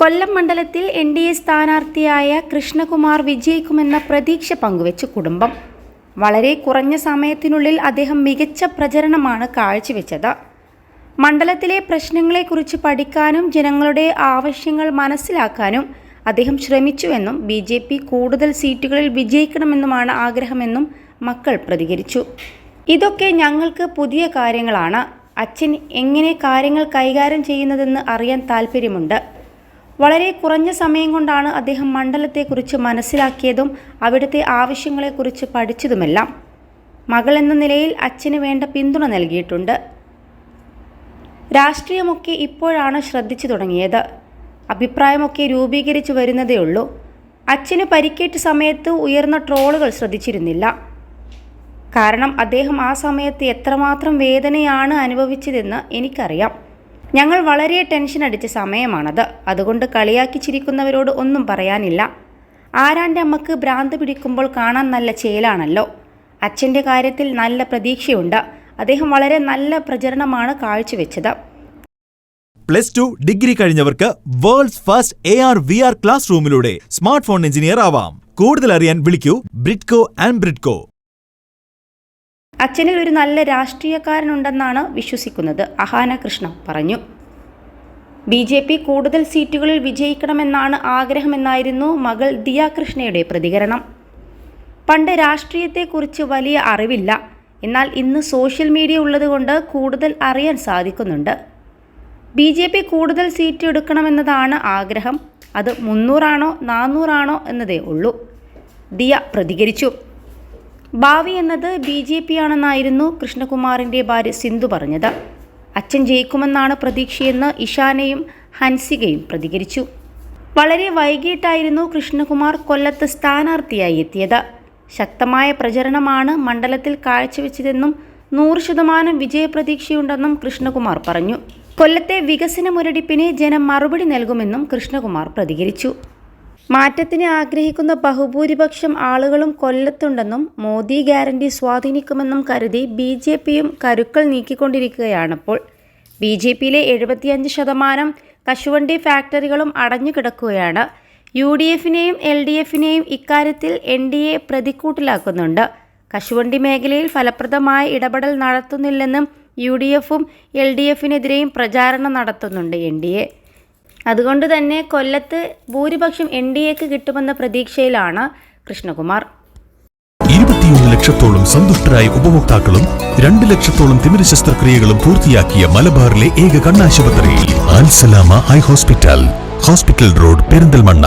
കൊല്ലം മണ്ഡലത്തിൽ N D A സ്ഥാനാർത്ഥിയായ കൃഷ്ണകുമാർ വിജയിക്കുമെന്ന പ്രതീക്ഷ പങ്കുവെച്ച് കുടുംബം. വളരെ കുറഞ്ഞ സമയത്തിനുള്ളിൽ അദ്ദേഹം മികച്ച പ്രചരണമാണ് കാഴ്ചവെച്ചത്. മണ്ഡലത്തിലെ പ്രശ്നങ്ങളെക്കുറിച്ച് പഠിക്കാനും ജനങ്ങളുടെ ആവശ്യങ്ങൾ മനസ്സിലാക്കാനും അദ്ദേഹം ശ്രമിച്ചുവെന്നും ബി ജെ പി കൂടുതൽ സീറ്റുകളിൽ വിജയിക്കണമെന്നുമാണ് ആഗ്രഹമെന്നും മക്കൾ പ്രതികരിച്ചു. ഇതൊക്കെ ഞങ്ങൾക്ക് പുതിയ കാര്യങ്ങളാണ്. അച്ഛൻ എങ്ങനെ കാര്യങ്ങൾ കൈകാര്യം ചെയ്യുന്നതെന്ന് അറിയാൻ താല്പര്യമുണ്ട് വളരെ കുറഞ്ഞ സമയം കൊണ്ടാണ് അദ്ദേഹം മണ്ഡലത്തെക്കുറിച്ച് മനസ്സിലാക്കിയതും അവിടുത്തെ ആവശ്യങ്ങളെക്കുറിച്ച് പഠിച്ചതുമെല്ലാം. മകൾ എന്ന നിലയിൽ അച്ഛന് വേണ്ട പിന്തുണ നൽകിയിട്ടുണ്ട്. രാഷ്ട്രീയമൊക്കെ ഇപ്പോഴാണ് ശ്രദ്ധിച്ചു തുടങ്ങിയത്. അഭിപ്രായമൊക്കെ രൂപീകരിച്ചു വരുന്നതേ ഉള്ളൂ. അച്ഛന് പരിക്കേറ്റ സമയത്ത് ഉയർന്ന ട്രോളുകൾ ശ്രദ്ധിച്ചിരുന്നില്ല. കാരണം അദ്ദേഹം ആ സമയത്ത് എത്രമാത്രം വേദനയാണ് അനുഭവിച്ചതെന്ന് എനിക്കറിയാം. ഞങ്ങൾ വളരെ ടെൻഷൻ അടിച്ച സമയമാണത്. അതുകൊണ്ട് കളിയാക്കി ചിരിക്കുന്നവരോട് ഒന്നും പറയാനില്ല. ആരാന്റെ അമ്മയ്ക്ക് ഭ്രാന്ത് പിടിക്കുമ്പോൾ കാണാൻ നല്ല ചേലാണല്ലോ. അച്ഛന്റെ കാര്യത്തിൽ നല്ല പ്രതീക്ഷയുണ്ട്. അദ്ദേഹം വളരെ നല്ല പ്രചരണമാണ് കാഴ്ചവെച്ചത്. Plus two degree കഴിഞ്ഞവർക്ക് world's first A R V R class റൂമിലൂടെ smart phone engineer ആവാം. കൂടുതൽ അറിയാൻ വിളിക്കൂ ബ്രിഡ്കോ ആൻഡ് ബ്രിഡ്കോ. അച്ഛനിൽ ഒരു നല്ല രാഷ്ട്രീയക്കാരനുണ്ടെന്നാണ് വിശ്വസിക്കുന്നത്. അഹാന കൃഷ്ണ പറഞ്ഞു. ബി ജെ പി കൂടുതൽ സീറ്റുകളിൽ വിജയിക്കണമെന്നാണ് ആഗ്രഹമെന്നായിരുന്നു മകൾ ദിയ കൃഷ്ണയുടെ പ്രതികരണം. പണ്ട് രാഷ്ട്രീയത്തെക്കുറിച്ച് വലിയ അറിവില്ല. എന്നാൽ ഇന്ന് സോഷ്യൽ മീഡിയ ഉള്ളതുകൊണ്ട് കൂടുതൽ അറിയാൻ സാധിക്കുന്നുണ്ട്. ബി ജെ പി കൂടുതൽ സീറ്റ് എടുക്കണമെന്നതാണ് ആഗ്രഹം. അത് മുന്നൂറാണോ നാനൂറാണോ എന്നതേ ഉള്ളൂ. ദിയ പ്രതികരിച്ചു. ഭാവി എന്നത് ബി ജെ പി ആണെന്നായിരുന്നു കൃഷ്ണകുമാറിന്റെ ഭാര്യ സിന്ധു പറഞ്ഞത്. അച്ഛൻ ജയിക്കുമെന്നാണ് പ്രതീക്ഷയെന്ന് ഇഷാനയും ഹൻസികയും പ്രതികരിച്ചു. വളരെ വൈകിട്ടായിരുന്നു കൃഷ്ണകുമാർ കൊല്ലത്ത് സ്ഥാനാർത്ഥിയായി എത്തിയത്. ശക്തമായ പ്രചരണമാണ് മണ്ഡലത്തിൽ കാഴ്ചവെച്ചതെന്നും നൂറ് ശതമാനം വിജയപ്രതീക്ഷയുണ്ടെന്നും കൃഷ്ണകുമാർ പറഞ്ഞു. കൊല്ലത്തെ വികസന മുരടിപ്പിനെ ജനം മറുപടി നൽകുമെന്നും കൃഷ്ണകുമാർ പ്രതികരിച്ചു. മാറ്റത്തിന് ആഗ്രഹിക്കുന്ന ബഹുഭൂരിപക്ഷം ആളുകളും കൊല്ലത്തുണ്ടെന്നും മോദി ഗ്യാരണ്ടി സ്വാധീനിക്കുമെന്നും കരുതി ബി ജെ പിയും കരുക്കൾ നീക്കിക്കൊണ്ടിരിക്കുകയാണിപ്പോൾ ബി ജെ പിയിലെ എഴുപത്തിയഞ്ച് ശതമാനം കശുവണ്ടി ഫാക്ടറികളും അടഞ്ഞുകിടക്കുകയാണ്. യു ഡി എഫിനെയും എൽ ഡി എഫിനെയും ഇക്കാര്യത്തിൽ എൻ ഡി എ പ്രതിക്കൂട്ടിലാക്കുന്നുണ്ട്. കശുവണ്ടി മേഖലയിൽ ഫലപ്രദമായ ഇടപെടൽ നടത്തുന്നില്ലെന്നും യു ഡി എഫും എൽ ഡി എഫിനെതിരെയും പ്രചാരണം നടത്തുന്നുണ്ട് എൻ ഡി എ. അതുകൊണ്ട് തന്നെ കൊല്ലത്ത് ഭൂരിപക്ഷം എൻ ഡി എക്ക് കിട്ടുമെന്ന പ്രതീക്ഷയിലാണ് കൃഷ്ണകുമാർ. ഇരുപത്തിയൊന്ന് ലക്ഷത്തോളം സന്തുഷ്ടരായ ഉപഭോക്താക്കളും രണ്ട് ലക്ഷത്തോളം തിമിര ശസ്ത്രക്രിയകളും പൂർത്തിയാക്കിയ മലബാറിലെ ഏക കണ്ണാശുപത്രി Alsalama high hospital hospital road Perinthalmanna.